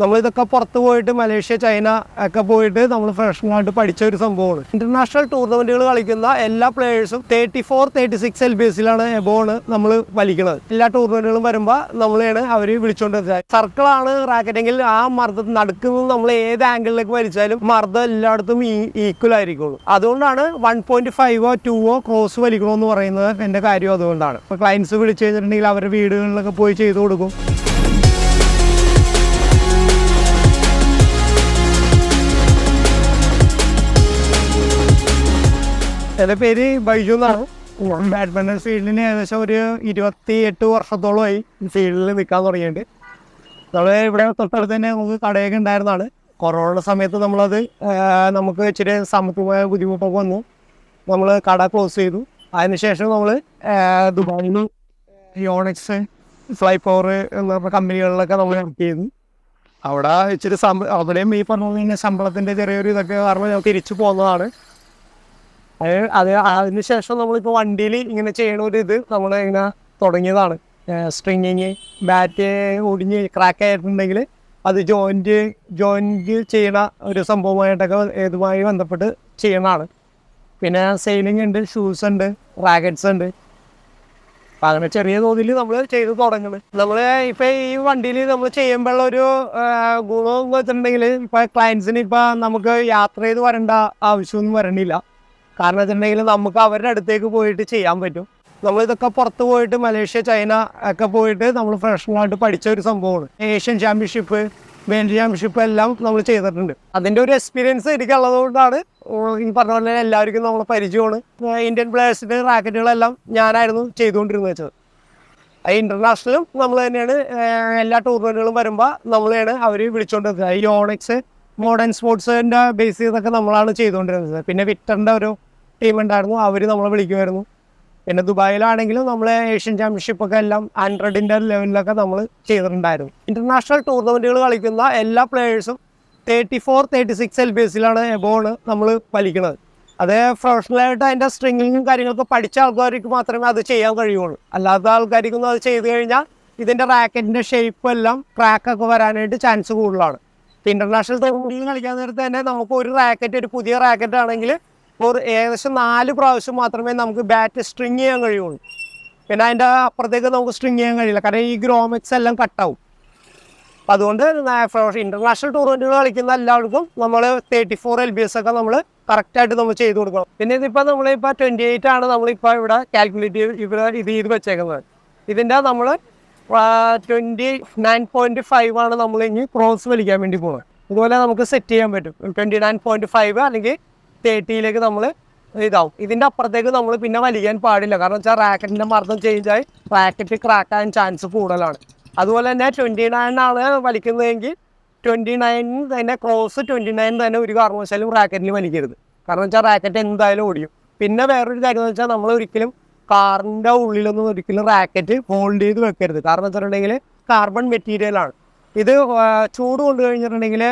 നമ്മൾ ഇതൊക്കെ പുറത്ത് പോയിട്ട് മലേഷ്യ ചൈന ഒക്കെ പോയിട്ട് നമ്മൾ ഫ്രഷ് ആയിട്ട് പഠിച്ച ഒരു സംഭവമാണ്. ഇന്റർനാഷണൽ ടൂർണമെന്റുകൾ കളിക്കുന്ന എല്ലാ പ്ലേയേഴ്സും thirty four thirty six L B എസിലാണ് എബോണ് നമ്മൾ വലിക്കുന്നത്. എല്ലാ ടൂർണമെന്റുകളും വരുമ്പോൾ നമ്മളെയാണ് അവർ വിളിച്ചുകൊണ്ട് സർക്കിളാണ് റാക്കറ്റെങ്കിൽ ആ മർദ്ദം നടക്കുന്നത് നമ്മൾ ഏത് ആംഗിളിലേക്ക് വലിച്ചാലും മർദ്ദം എല്ലായിടത്തും ഈക്വൽ ആയിരിക്കുള്ളൂ. അതുകൊണ്ടാണ് വൺ പോയിന്റ് ഫൈവോ ടൂവോ ക്രോസ് വലിക്കണമെന്ന് പറയുന്നത് എന്റെ കാര്യം അതുകൊണ്ടാണ്. ക്ലയൻസ് വിളിച്ചു കഴിഞ്ഞിട്ടുണ്ടെങ്കിൽ അവരുടെ വീടുകളിലൊക്കെ പോയി ചെയ്തു കൊടുക്കും. എന്റെ പേര് ബൈജു എന്നാണ്. ബാഡ്മിന്റൺ ഫീൽഡിന് ഏകദേശം ഒരു ഇരുപത്തി എട്ട് വർഷത്തോളമായി ഫീൽഡിൽ നിൽക്കാൻ തുടങ്ങിയിട്ടുണ്ട്. നമ്മൾ ഇവിടെ തൊട്ടടുത്ത് തന്നെ നമുക്ക് കടയൊക്കെ ഉണ്ടായിരുന്നതാണ് കൊറോണ സമയത്ത് നമ്മളത് നമുക്ക് ഇച്ചിരി സാമ്പത്തികമായ ബുദ്ധിമുട്ടൊക്കെ വന്നു. നമ്മൾ കട ക്ലോസ് ചെയ്തു. അതിനുശേഷം നമ്മൾ ദുബായിൽ യോണിക്സ് ഫ്ലൈ എന്ന് പറഞ്ഞ കമ്പനികളിലൊക്കെ നമ്മൾ വർക്ക് ചെയ്തു. അവിടെ ഇച്ചിരി ശമ്പ അവിടെയും ഈ പറഞ്ഞ ശമ്പളത്തിന്റെ ചെറിയൊരു ഇതൊക്കെ കാരണം ഞാൻ തിരിച്ചു പോകുന്നതാണ് അത് അത് അതിന് ശേഷം നമ്മളിപ്പോൾ വണ്ടിയിൽ ഇങ്ങനെ ചെയ്യണ ഒരു ഇത് നമ്മൾ ഇങ്ങനെ തുടങ്ങിയതാണ് സ്ട്രിങ്ങിങ് ബാറ്റ് ഒടിഞ്ഞ് ക്രാക്ക് ആയിട്ടുണ്ടെങ്കിൽ അത് ജോയിന്റ് ജോയിന്റ് ചെയ്യണ ഒരു സംഭവമായിട്ടൊക്കെ ഇതുമായി ബന്ധപ്പെട്ട് ചെയ്യണതാണ് പിന്നെ സെയിലിംഗ് ഉണ്ട് ഷൂസ് ഉണ്ട് റാക്കറ്റ്സ് ഉണ്ട്. അപ്പം അങ്ങനെ ചെറിയ തോതിൽ നമ്മൾ ചെയ്ത് തുടങ്ങുന്നത് നമ്മൾ ഇപ്പം ഈ വണ്ടിയിൽ നമ്മൾ ചെയ്യുമ്പോഴുള്ള ഒരു ഗുണം വെച്ചിട്ടുണ്ടെങ്കിൽ ഇപ്പം ക്ലയൻസിന് ഇപ്പം നമുക്ക് യാത്ര ചെയ്ത് വരേണ്ട ആവശ്യമൊന്നും വരണില്ല. കാരണം വെച്ചിട്ടുണ്ടെങ്കിൽ നമുക്ക് അവരുടെ അടുത്തേക്ക് പോയിട്ട് ചെയ്യാൻ പറ്റും. നമ്മൾ ഇതൊക്കെ പുറത്ത് പോയിട്ട് മലേഷ്യ ചൈന ഒക്കെ പോയിട്ട് നമ്മൾ പ്രൊഫഷണലായിട്ട് പഠിച്ച ഒരു സംഭവമാണ്. ഏഷ്യൻ ചാമ്പ്യൻഷിപ്പ് വേൾഡ് ചാമ്പ്യൻഷിപ്പ് എല്ലാം നമ്മൾ ചെയ്തിട്ടുണ്ട്. അതിന്റെ ഒരു എക്സ്പീരിയൻസ് എനിക്കുള്ളത് കൊണ്ടാണ് ഈ പറഞ്ഞ പോലെ എല്ലാവർക്കും നമ്മളെ പരിചയമാണ്. ഇന്ത്യൻ പ്ലേയേഴ്സിന്റെ റാക്കറ്റുകളെല്ലാം ഞാനായിരുന്നു ചെയ്തുകൊണ്ടിരുന്നത് വെച്ചത്. ഇന്റർനാഷണലും നമ്മൾ തന്നെയാണ് എല്ലാ ടൂർണമെന്റുകളും വരുമ്പോൾ നമ്മളെയാണ് അവർ വിളിച്ചുകൊണ്ടിരുന്നത് ഈ ഓണക്സ് മോഡേൺ സ്പോർട്സിന്റെ ബേസ് ചെയ്തൊക്കെ നമ്മളാണ് ചെയ്തുകൊണ്ടിരുന്നത്. പിന്നെ വിക്ടറിന്റെ ഒരു ടീം ഉണ്ടായിരുന്നു. അവർ നമ്മളെ വിളിക്കുമായിരുന്നു. പിന്നെ ദുബായിലാണെങ്കിലും നമ്മൾ ഏഷ്യൻ ചാമ്പ്യൻഷിപ്പ് ഒക്കെ എല്ലാം ഹൺഡ്രഡിന്റെ ലെവലിലൊക്കെ നമ്മൾ ചെയ്തിട്ടുണ്ടായിരുന്നു. ഇന്റർനാഷണൽ ടൂർണമെന്റുകൾ കളിക്കുന്ന എല്ലാ പ്ലേയേഴ്സും thirty four thirty six L B എസിലാണ് എബോണ് നമ്മൾ വലിക്കുന്നത് അത് പ്രൊഫഷണലായിട്ട് അതിന്റെ സ്ട്രിങ്ങിങ്ങും കാര്യങ്ങളൊക്കെ പഠിച്ച ആൾക്കാർക്ക് മാത്രമേ അത് ചെയ്യാൻ കഴിയുള്ളൂ. അല്ലാത്ത ആൾക്കാർക്കൊന്നും അത് ചെയ്തു കഴിഞ്ഞാൽ ഇതിന്റെ റാക്കറ്റിന്റെ ഷേപ്പ് എല്ലാം ക്രാക്കൊക്കെ വരാനായിട്ട് ചാൻസ് കൂടുതലാണ്. ഇപ്പം ഇന്റർനാഷണൽ ടൂർണമെന്റിൽ കളിക്കാൻ നേരത്തെ തന്നെ നമുക്ക് ഒരു റാക്കറ്റ് ഒരു പുതിയ റാക്കറ്റ് ആണെങ്കിൽ ഒരു ഏകദേശം നാല് പ്രാവശ്യം മാത്രമേ നമുക്ക് ബാറ്റ് സ്ട്രിങ് ചെയ്യാൻ കഴിയുള്ളൂ. പിന്നെ അതിന്റെ അപ്പുറത്തേക്ക് നമുക്ക് സ്ട്രിങ് ചെയ്യാൻ കഴിയില്ല. കാരണം ഈ ഗ്രോമെക്സ് എല്ലാം കട്ടാവും അപ്പം അതുകൊണ്ട് ഇന്റർനാഷണൽ ടൂർണമെന്റുകൾ കളിക്കുന്ന എല്ലാവർക്കും നമ്മൾ thirty four L B S ഒക്കെ നമ്മൾ കറക്റ്റായിട്ട് നമ്മൾ ചെയ്ത് കൊടുക്കണം. പിന്നെ ഇതിപ്പോൾ നമ്മളിപ്പോൾ ട്വന്റി എയ്റ്റ് ആണ് നമ്മളിപ്പോൾ ഇവിടെ കാൽക്കുലേറ്റ് ഇവിടെ ഇത് ചെയ്ത് വെച്ചേക്കുന്നത്. ഇതിന്റെ നമ്മൾ ട്വന്റി നയൻ പോയിന്റ് ഫൈവ് ആണ് നമ്മൾ ഇനി ക്രോസ് വലിക്കാൻ വേണ്ടി പോകുന്നത് ഇതുപോലെ നമുക്ക് സെറ്റ് ചെയ്യാൻ പറ്റും. ട്വന്റി നയൻ പോയിന്റ് ഫൈവ് അല്ലെങ്കിൽ തേർട്ടിയിലേക്ക് നമ്മൾ ഇതാവും. ഇതിന്റെ അപ്പുറത്തേക്ക് നമ്മൾ പിന്നെ വലിക്കാൻ പാടില്ല. കാരണം വെച്ചാൽ റാക്കറ്റിന്റെ മർദ്ദം ചേഞ്ച് ആയി റാക്കറ്റ് ക്രാക്ക് ആകാൻ ചാൻസ് കൂടുതലാണ്. അതുപോലെ തന്നെ ട്വന്റി ആണ് വലിക്കുന്നതെങ്കിൽ ട്വന്റി നയൻ തന്നെ ക്രോസ് ട്വന്റി നയൻ തന്നെ ഒരു കാരണവശാലും റാക്കറ്റിൽ വലിക്കരുത്. കാരണം വെച്ചാൽ റാക്കറ്റ് എന്തായാലും ഓടിയും. പിന്നെ വേറൊരു കാര്യം എന്ന് വെച്ചാൽ നമ്മൾ ഒരിക്കലും കാറിന്റെ ഉള്ളിലൊന്നും ഒരിക്കലും റാക്കറ്റ് ഹോൾഡ് ചെയ്ത് വെക്കരുത്. കാരണം വെച്ചിട്ടുണ്ടെങ്കിൽ കാർബൺ മെറ്റീരിയലാണ് ഇത് ചൂട് കൊണ്ടു കഴിഞ്ഞിട്ടുണ്ടെങ്കിൽ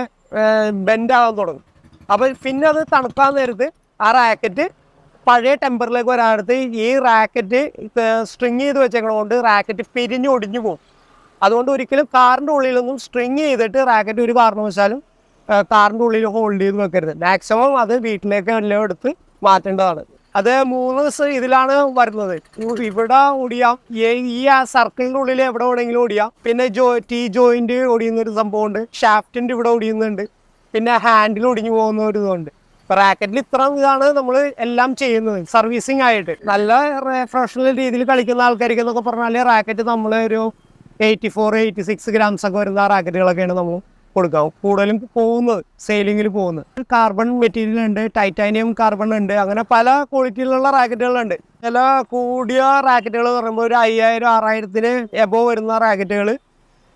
ബെൻഡ് ആകാൻ തുടങ്ങും. അപ്പോൾ പിന്നെ അത് തണുക്കാൻ നേരത്ത് ആ റാക്കറ്റ് പഴയ ടെമ്പറിലേക്ക് വരാനടുത്ത് ഈ റാക്കറ്റ് സ്ട്രിങ് ചെയ്ത് വെച്ചേക്കണതുകൊണ്ട് റാക്കറ്റ് പിരിഞ്ഞ് ഒടിഞ്ഞു പോകും അതുകൊണ്ട് ഒരിക്കലും കാറിന്റെ ഉള്ളിലൊന്നും സ്ട്രിങ് ചെയ്തിട്ട് റാക്കറ്റ് ഒരു കാരണവശാലും കാറിന്റെ ഉള്ളിൽ ഹോൾഡ് ചെയ്ത് വെക്കരുത്. മാക്സിമം അത് വീട്ടിലേക്ക് എല്ലാം എടുത്ത് മാറ്റേണ്ടതാണ്. അത് മൂന്ന് ദിവസം ഇതിലാണ് വരുന്നത്. ഇവ- ഇവിടെ ഓടിയാം ഈ- സർക്കിളിന്റെ ഉള്ളിൽ എവിടെ വേണമെങ്കിലും ഓടിയാം. പിന്നെ ജോ ടീ ജോയിന്റ് ഓടിയുന്നൊരു സംഭവമുണ്ട്. ഷാഫ്റ്റിന്റെ ഇവിടെ ഒടിയുന്നുണ്ട് പിന്നെ ഹാൻഡിൽ ഒടിഞ്ഞു പോകുന്ന ഒരു ഇതുണ്ട്. റാക്കറ്റിൽ ഇത്ര ഇതാണ് നമ്മൾ എല്ലാം ചെയ്യുന്നത്. സർവീസിങ് ആയിട്ട്. നല്ല പ്രൊഫഷണൽ രീതിയിൽ കളിക്കുന്ന ആൾക്കാർക്ക് എന്നൊക്കെ പറഞ്ഞാൽ റാക്കറ്റ് നമ്മൾ ഒരു eighty four eighty six grams ഒക്കെ വരുന്ന റാക്കറ്റുകളൊക്കെയാണ് നമ്മൾ കൊടുക്കാം. കൂടുതലും പോകുന്നത് സെയിലിങ്ങിൽ പോകുന്നത്. കാർബൺ മെറ്റീരിയൽ ഉണ്ട് ടൈറ്റാനിയം കാർബൺ ഉണ്ട് അങ്ങനെ പല ക്വാളിറ്റിയിലുള്ള റാക്കറ്റുകളുണ്ട് ചില കൂടിയ റാക്കറ്റുകൾ എന്ന് പറയുമ്പോൾ ഒരു അയ്യായിരം ആറായിരത്തിന് എബോ വരുന്ന റാക്കറ്റുകൾ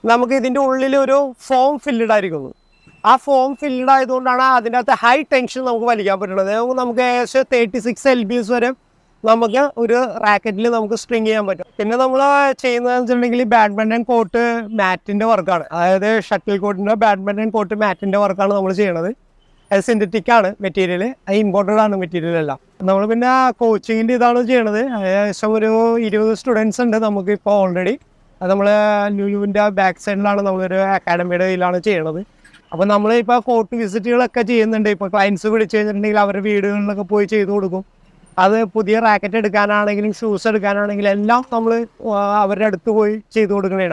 നമുക്ക് ഇതിന്റെ ഉള്ളിൽ ഒരു ഫോം ഫില്ലഡ് ആയിരിക്കുന്നു. ആ ഫോം ഫിൽഡ് ആയതുകൊണ്ടാണ് അതിന്റെ അകത്ത് ഹൈ ടെൻഷൻ നമുക്ക് വലിക്കാൻ അതായത് നമുക്ക് ഏകദേശം thirty six L B S വരെ നമുക്ക് ഒരു റാക്കറ്റിൽ നമുക്ക് സ്ട്രിങ് ചെയ്യാൻ പറ്റും. പിന്നെ നമ്മൾ ചെയ്യുന്നതെന്ന് വെച്ചിട്ടുണ്ടെങ്കിൽ ബാഡ്മിന്റൺ കോർട്ട് മാറ്റിന്റെ വർക്കാണ് അതായത് ഷട്ടിൽ കോർട്ടിന്റെ ബാഡ്മിന്റൺ കോർട്ട് മാറ്റിന്റെ വർക്കാണ് നമ്മൾ ചെയ്യണത്. അത് സിന്തറ്റിക് ആണ് മെറ്റീരിയൽ അത് ഇമ്പോർട്ടന്റ് ആണ് മെറ്റീരിയൽ എല്ലാം. നമ്മൾ പിന്നെ കോച്ചിങ്ങിന്റെ ഇതാണ് ചെയ്യണത്. ഏകദേശം ഒരു ഇരുപത് സ്റ്റുഡൻസ് ഉണ്ട് നമുക്ക് ഇപ്പോൾ ഓൾറെഡി അത് നമ്മൾ ലുലുവിന്റെ ബാക്ക് സൈഡിലാണ് നമ്മളൊരു അക്കാഡമിയുടെ കയ്യിലാണ് ചെയ്യണത്. അപ്പോൾ നമ്മൾ ഇപ്പോൾ കോർട്ട് വിസിറ്റുകളൊക്കെ ചെയ്യുന്നുണ്ട്. ഇപ്പോൾ ക്ലയൻസ് വിളിച്ചു കഴിഞ്ഞിട്ടുണ്ടെങ്കിൽ അവരുടെ വീടുകളിലൊക്കെ പോയി ചെയ്തു കൊടുക്കും. അത് പുതിയ റാക്കറ്റ് എടുക്കാനാണെങ്കിലും ഷൂസ് എടുക്കാനാണെങ്കിലും എല്ലാം നമ്മൾ അവരുടെ അടുത്ത് പോയി ചെയ്തു കൊടുക്കണതാണ്